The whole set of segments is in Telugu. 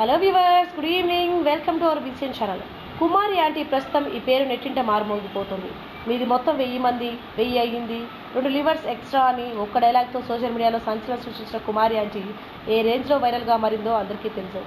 Hello viewers good evening welcome to our BCN channel Kumari aunty ప్రస్తుతం ఈ పేరు నెట్టింట మారుమోగిపోతుంది. మీది మొత్తం వెయ్యి మంది వెయ్యి అయ్యింది. రెండు లివర్స్ ఎక్స్ట్రా అని ఒక్క డైలాగ్తో సోషల్ మీడియాలో సంచలనం సృష్టించిన కుమారి ఆంటీ ఏ రేంజ్లో వైరల్గా మారిందో అందరికీ తెలుసు.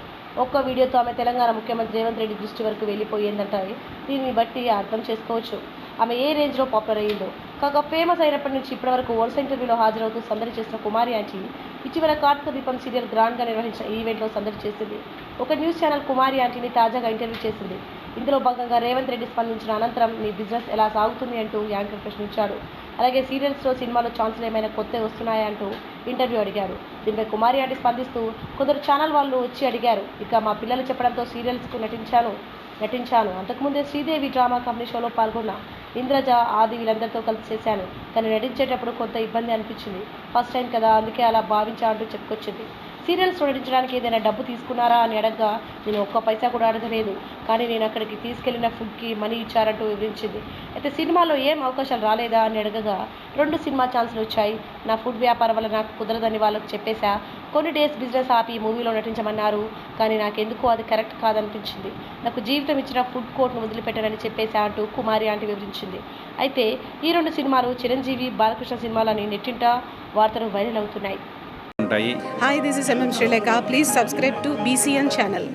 ఒక్క వీడియోతో ఆమె తెలంగాణ ముఖ్యమంత్రి రేవంత్ రెడ్డి దృష్టి వరకు వెళ్ళిపోయిందంటే దీన్ని బట్టి అర్థం చేసుకోవచ్చు. ఆమె ఏ రేంజ్లో పాపులర్ అయ్యిందో. కాగా ఫేమస్ అయినప్పటి నుంచి ఇప్పటివరకు వరుస ఇంటర్వ్యూలో హాజరవుతూ సందడి చేసిన కుమారి ఆంటీ ఇటీవల కార్తీక దీపం సీరియల్ గ్రాండ్గా నిర్వహించిన ఈవెంట్లో సందడి చేసింది. ఒక న్యూస్ ఛానల్ కుమారి ఆంటీని తాజాగా ఇంటర్వ్యూ చేసింది. ఇందులో భాగంగా రేవంత్ రెడ్డి స్పందించిన అనంతరం మీ బిజినెస్ ఎలా సాగుతుంది? అంటూ యాంకర్ ప్రశ్నించాడు అలాగే సీరియల్స్లో సినిమాలో ఛాన్సులు ఏమైనా కొత్త వస్తున్నాయా అంటూ ఇంటర్వ్యూ అడిగారు. దీనిపై కుమారి ఆంటీ స్పందిస్తూ కొందరు ఛానల్ వాళ్ళు వచ్చి అడిగారు. ఇక మా పిల్లలు చెప్పడంతో సీరియల్స్కు నటించాను నటించాను. అంతకుముందే శ్రీదేవి డ్రామా కంపెనీ షోలో పాల్గొన్నా. ఇంద్రజ ఆది వీళ్ళందరితో కలిసి చేశాను. కానీ నటించేటప్పుడు కొంత ఇబ్బంది అనిపించింది. ఫస్ట్ టైం కదా అందుకే అలా భావించా అంటూ చెప్పుకొచ్చింది. సీరియల్స్ చూడించడానికి ఏదైనా డబ్బు తీసుకున్నారా అని అడగగా నేను ఒక్క పైసా కూడా అడగలేదు కానీ నేను అక్కడికి తీసుకెళ్ళిన ఫుడ్కి మనీ ఇచ్చారంటూ వివరించింది. అయితే సినిమాలో ఏం అవకాశాలు రాలేదా? అని అడగగా రెండు సినిమా ఛాన్సులు వచ్చాయి. నా ఫుడ్ వ్యాపారం వల్ల నాకు కుదరదని వాళ్ళకి చెప్పేశా. కొన్ని డేస్ బిజినెస్ ఆపి మూవీలో నటించమన్నారు కానీ నాకెందుకు అది కరెక్ట్ కాదనిపించింది. నాకు జీవితం ఇచ్చిన ఫుడ్ కోర్ట్ను వదిలిపెట్టానని చెప్పేశా అంటూ కుమారి ఆంటీ వివరించింది. అయితే ఈ రెండు సినిమాలు చిరంజీవి బాలకృష్ణ సినిమాలని నెట్టింట వార్తలు వైరల్ అవుతున్నాయి. ఉంటాయి Hi, this is MM Sri Lanka. Please subscribe to BCN channel.